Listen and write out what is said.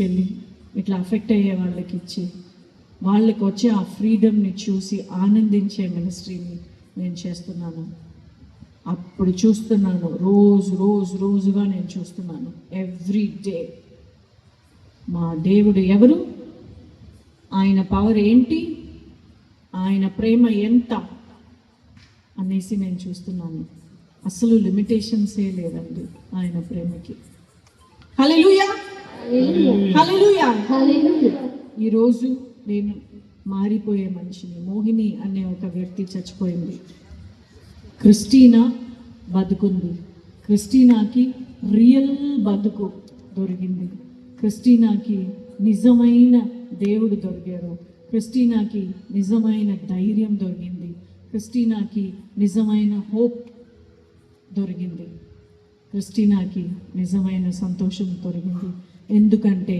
తీసుకెళ్ళి ఇట్లా అఫెక్ట్ అయ్యే వాళ్ళకి ఇచ్చి వాళ్ళకి వచ్చే ఆ ఫ్రీడమ్ని చూసి ఆనందించే మినిస్ట్రీని నేను చేస్తున్నాను. అప్పుడు చూస్తున్నాను. రోజు రోజు రోజుగా నేను చూస్తున్నాను. ఎవ్రీ డే మా దేవుడు ఎవరు? ఆయన పవర్ ఏంటి? ఆయన ప్రేమ ఎంత? అనేసి నేను చూస్తున్నాను. అసలు లిమిటేషన్సే లేదండి ఆయన ప్రేమకి. ఈరోజు నేను మారిపోయే మనిషిని మోహిని అనే ఒక వ్యక్తి చచ్చిపోయింది. క్రిస్టీనా బతుకుంది. క్రిస్టీనాకి రియల్ బతుకు దొరికింది. క్రిస్టీనాకి నిజమైన దేవుడు దొరికారు క్రిస్టీనాకి నిజమైన ధైర్యం దొరికింది. క్రిస్టీనాకి నిజమైన హోప్ దొరికింది. క్రిస్టీనాకి నిజమైన సంతోషం దొరికింది. ఎందుకంటే